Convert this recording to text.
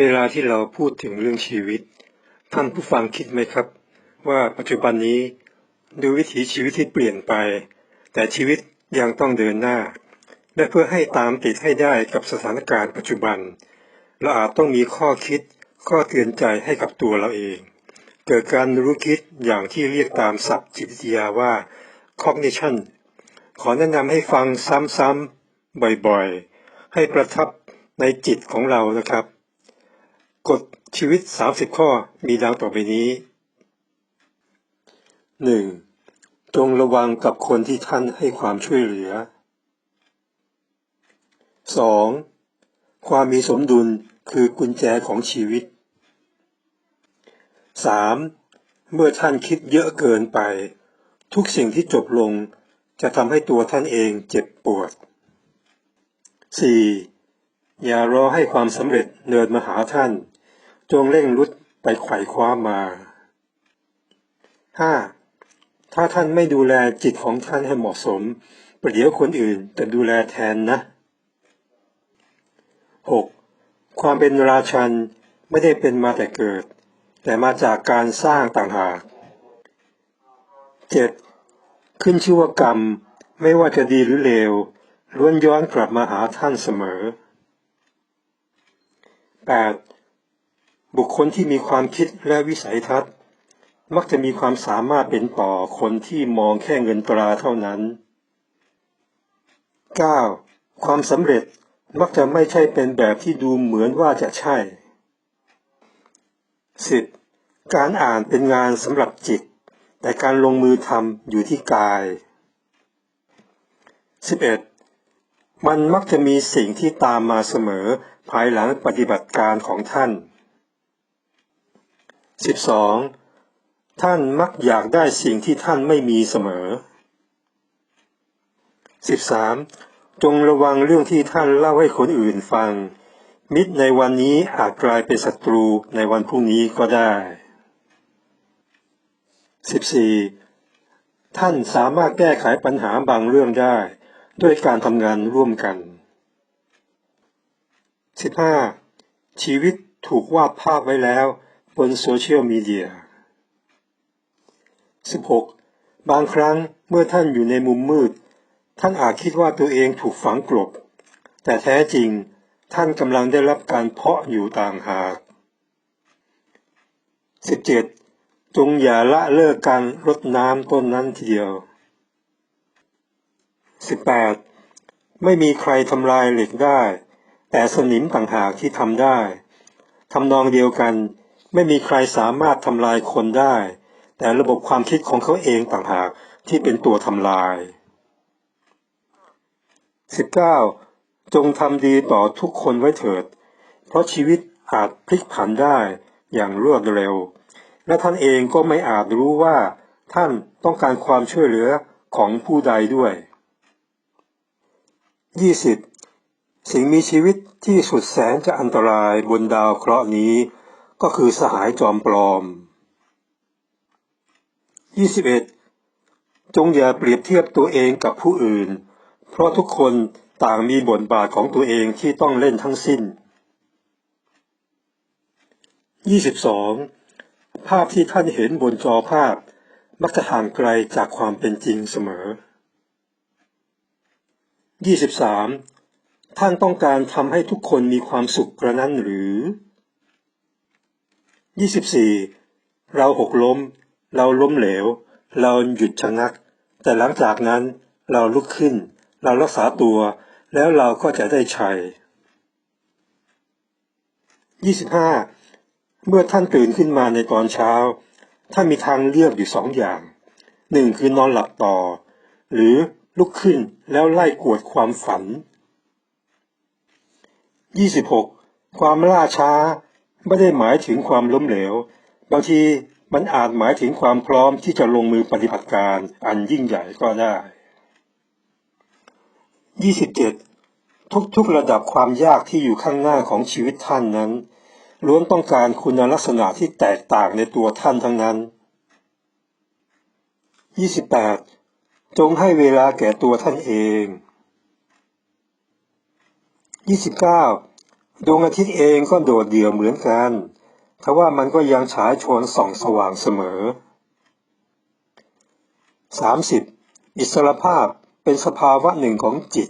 เวลาที่เราพูดถึงเรื่องชีวิต ท่านผู้ฟังคิดไหมครับ ว่าปัจจุบันนี้ดูวิถีชีวิตที่เปลี่ยนไป แต่ชีวิตยังต้องเดินหน้า และเพื่อให้ตามติดให้ได้กับสถานการณ์ปัจจุบัน เราอาจต้องมีข้อคิดข้อเตือนใจให้กับตัวเราเอง เกิดการรู้คิดอย่างที่เรียกตามศัพท์จิตวิทยาว่า cognition ขอแนะนำให้ฟังซ้ำๆบ่อยๆ ให้ประทับในจิตของเรานะครับ กฎชีวิต 30 ข้อมีดังต่อไปนี้ 1. จงระวังกับคนที่ท่านให้ความช่วยเหลือ 2. ความมีสมดุลคือกุญแจของชีวิต 3. เมื่อท่านคิดเยอะเกินไป ทุกสิ่งที่จบลงจะทำให้ตัวท่านเองเจ็บปวด 4. อย่ารอให้ความสำเร็จเนินมาหาท่าน งเร่งรุดไปไขว่คว้ามา 5. ถ้าท่านไม่ดูแลจิตของท่านให้เหมาะสม ประเดี๋ยวคนอื่นจะดูแลแทนนะ 6. ความเป็นราชันไม่ได้เป็นมาแต่เกิด แต่มาจากการสร้างต่างหาก 7. ขึ้นชื่อว่ากรรม ไม่ว่าจะดีหรือเลวล้วนย้อนกลับมาหาท่านเสมอ 8. บุคคลที่มีความคิดและวิสัยทัศน์ มักจะมีความสามารถเป็นต่อคนที่มองแค่เงินตราเท่านั้น 9. ความสำเร็จมักจะไม่ใช่เป็นแบบที่ดูเหมือนว่าจะใช่ 10. การอ่านเป็นงานสำหรับจิต แต่การลงมือทำอยู่ที่กาย 11. มันมักจะมีสิ่งที่ตามมาเสมอภายหลังปฏิบัติการของท่าน 12. ท่านมักอยากได้สิ่งที่ท่านไม่มีเสมอ 13. จงระวังเรื่องที่ท่านเล่าให้คนอื่นฟัง มิตรในวันนี้อาจกลายเป็นศัตรูในวันพรุ่งนี้ก็ได้ 14. ท่านสามารถแก้ไขปัญหาบางเรื่องได้ ด้วยการทำงานร่วมกัน 15. ชีวิตถูกวาดภาพไว้แล้ว บนโซเชียลมีเดีย 16. บางครั้งเมื่อท่านอยู่ในมุมมืด ท่านอาจคิดว่าตัวเองถูกฝังกลบ แต่แท้จริงท่านกำลังได้รับการเพาะอยู่ต่างหาก 17. จงอย่าละเลิกการรดน้ำต้นนั้นทีเดียว 18. ไม่มีใครทำลายเหล็กได้ แต่สนิมต่างหากที่ทำได้ทำนองเดียวกัน ไม่มีใครสามารถทำลายคนได้ แต่ระบบความคิดของเขาเองต่างหากที่เป็นตัวทำลาย 19. จงทำดีต่อทุกคนไว้เถิด เพราะชีวิตอาจพลิกผันได้อย่างรวดเร็ว และท่านเองก็ไม่อาจรู้ว่า ท่านต้องการความช่วยเหลือของผู้ใดด้วย 20. สิ่งมีชีวิตที่สุดแสนจะอันตรายบนดาวเคราะห์นี้ ก็คือสหายจอมปลอม 21. จงอย่าเปรียบเทียบตัวเองกับผู้อื่น เพราะทุกคนต่างมีบทบาทของตัวเองที่ต้องเล่นทั้งสิ้น 22. ภาพที่ท่านเห็นบนจอภาพ มักจะห่างไกลจากความเป็นจริงเสมอ 23. ท่านต้องการทำให้ทุกคนมีความสุขกระนั้นหรือ 24. เราหกล้ม เราล้มเหลว เราหยุดชะงัก แต่หลังจากนั้นเราลุกขึ้น เรารักษาตัว แล้วเราก็จะได้ชัย 25. เมื่อท่านตื่นขึ้นมาในตอนเช้า ท่านมีทางเลือกอยู่สองอย่างหนึ่งคือนอนหลับต่อ หรือลุกขึ้นแล้วไล่กวดความฝัน 26. ความล่าช้า ไม่ได้หมายถึงความล้มเหลว บางทีมันอาจหมายถึงความพร้อมที่จะลงมือปฏิบัติการอันยิ่งใหญ่ก็ได้ 27. ทุกๆระดับความยากที่อยู่ข้างหน้าของชีวิตท่านนั้น ล้วนต้องการคุณลักษณะที่แตกต่างในตัวท่านทั้งนั้น 28. จงให้เวลาแก่ตัวท่านเอง 29. ดวงอาทิตย์เองก็โดดเดี่ยวเหมือนกันทว่ามันก็ยังฉายชวนส่องสว่างเสมอ 30. อิสรภาพเป็นสภาวะหนึ่งของจิต